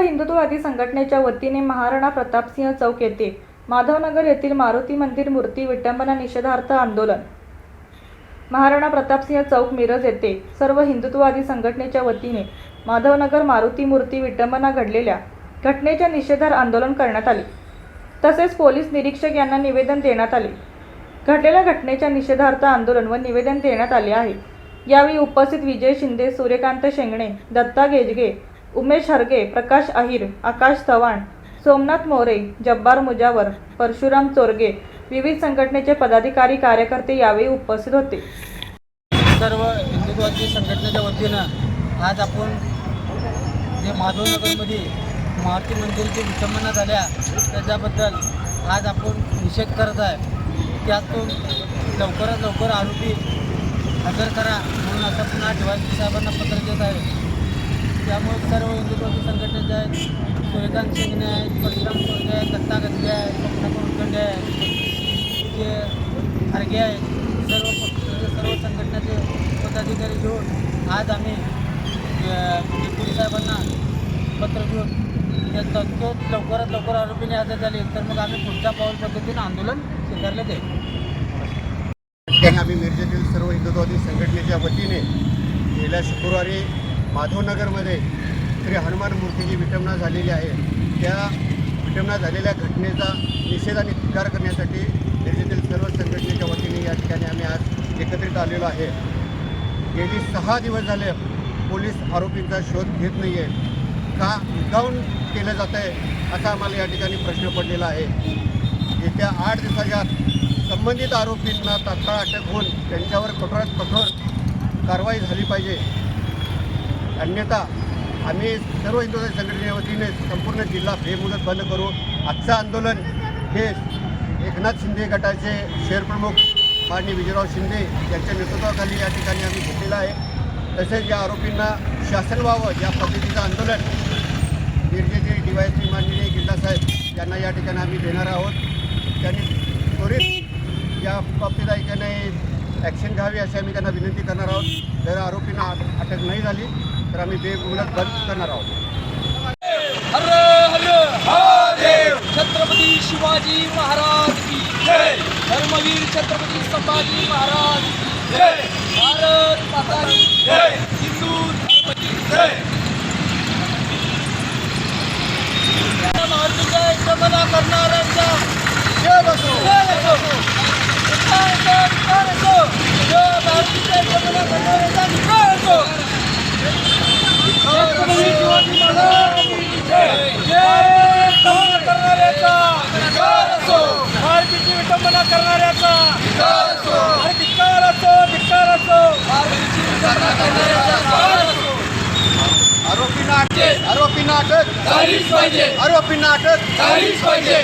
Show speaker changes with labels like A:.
A: हिंदुत्ववादी संघटनेच्या वतीने महाराणा प्रतापसिंह चौक येथे माधवनगर येथील मारुती मंदिर मूर्ती विटंबना निषेधार्थ आंदोलन. महाराणा प्रतापसिंह चौक मिरज येथे सर्व हिंदुत्ववादी संघटनेच्या वतीने माधवनगर मारुती मूर्ती विटंबना घडलेल्या घटनेच्या निषेधार्थ आंदोलन करण्यात आले. तसेच पोलीस निरीक्षक यांना निवेदन देण्यात आले. घडलेल्या घटनेच्या निषेधार्थ आंदोलन व निवेदन देण्यात आले आहे. यावेळी उपस्थित विजय शिंदे सूर्यकांत शेंगणे दत्ता गेजगे उमेश हरगे प्रकाश अहिर आकाश चव्हाण सोमनाथ मोरे जब्बार मुजावर परशुराम चोरगे विविध संघटनेचे पदाधिकारी कार्यकर्ते यावेळी उपस्थित होते.
B: सर्व हिंदुत्वादी संघटनेच्या वतीनं आज आपण जे माधवनगरमध्ये मारुती मंदिरची विटंबना झाल्या त्याच्याबद्दल आज आपण निषेध करत आहे. त्यातून लवकरात लवकर आरोपी हजर करा म्हणून असं पुन्हा डिवायसी साहेबांना पत्र देत आहे. त्यामुळे सर्व हिंदुत्वाची संघटनेचे आहेत सूर्यकांत शिंगणे आहेत परशुराम कोरगे आहेत दत्ता गजगे आहेत स्वप्न कोरखंडे आहेत जे खारगे आहेत सर्व पक्ष सर्व संघटनेचे पदाधिकारी घेऊन आज आम्ही डिप्युटी म्हणजे साहेबांना पत्र घेऊन ते तत्व लवकरात लवकर आरोपीने आता झाले तर मग आम्ही पुढच्या पाऊल पद्धतीनं आंदोलन स्वीकारले ते.
C: आम्ही मिरजेतील सर्व हिंदुत्ववादी संघटनेच्या वतीने गेल्या शुक्रवारी माधवनगरमध्ये श्री हनुमान मूर्तीची विटंबना झालेली आहे. त्या विटंबना झालेल्या घटनेचा निषेध आणि धिक्कार करण्यासाठी दिल्लीतील सर्व संघटनेच्या वतीने या ठिकाणी आम्ही आज एकत्रित आलेलो आहे. गेली सहा दिवस झाले पोलीस आरोपींचा शोध घेत नाही आहे का डाऊन केलं जातं आहे असा आम्हाला या ठिकाणी प्रश्न पडलेला आहे. येत्या आठ दिवसाच्या संबंधित आरोपींना तात्काळ अटक होऊन त्यांच्यावर कठोरात कठोर कारवाई झाली पाहिजे. अन्यथा आम्ही सर्व हिंदू संघटनेच्या वतीने संपूर्ण जिल्हा बेमुदत बंद करू. आजचं आंदोलन हे एकनाथ शिंदे गटाचे शहरप्रमुख माननीय विजयराव शिंदे यांच्या नेतृत्वाखाली या ठिकाणी आम्ही घेतलेलं आहे. तसेच या आरोपींना शासन व्हावं या पद्धतीचं आंदोलन निर्जेचे डी वाय पी माननीय गिल्ला साहेब यांना या ठिकाणी आम्ही देणार आहोत. त्यांनी त्वरित या बाबतीत ऐकाने ॲक्शन घ्यावी अशी आम्ही त्यांना विनंती करणार आहोत. जर आरोपींना अटक नाही झाली तर आम्ही बेमुदत बंद करणार आहोत.
D: हर हर महादेव! छत्रपती शिवाजी महाराज की जय! धर्मवीर छत्रपती संभाजी महाराज की जय! भारत माता की जय! हिंदू धर्म की जय मारुतीच्या एकमना करणाऱ्यांच्या जय बसो जय बसो विचार असो, विचार असो. जय मारुतीच्या एकमना करणाऱ्यांचा विचार असो. छत्रपती शिवाजी महाराज की जय जय दहन करणाऱ्याचा धिक्कार असो मारपीची विटंबना करणाऱ्याचा धिक्कार असो धिक्कार असो.
C: आरोपींना अटक आरोपींना अटक
D: झालीच पाहिजे.
C: आरोपींना अटक
D: झालीच पाहिजे.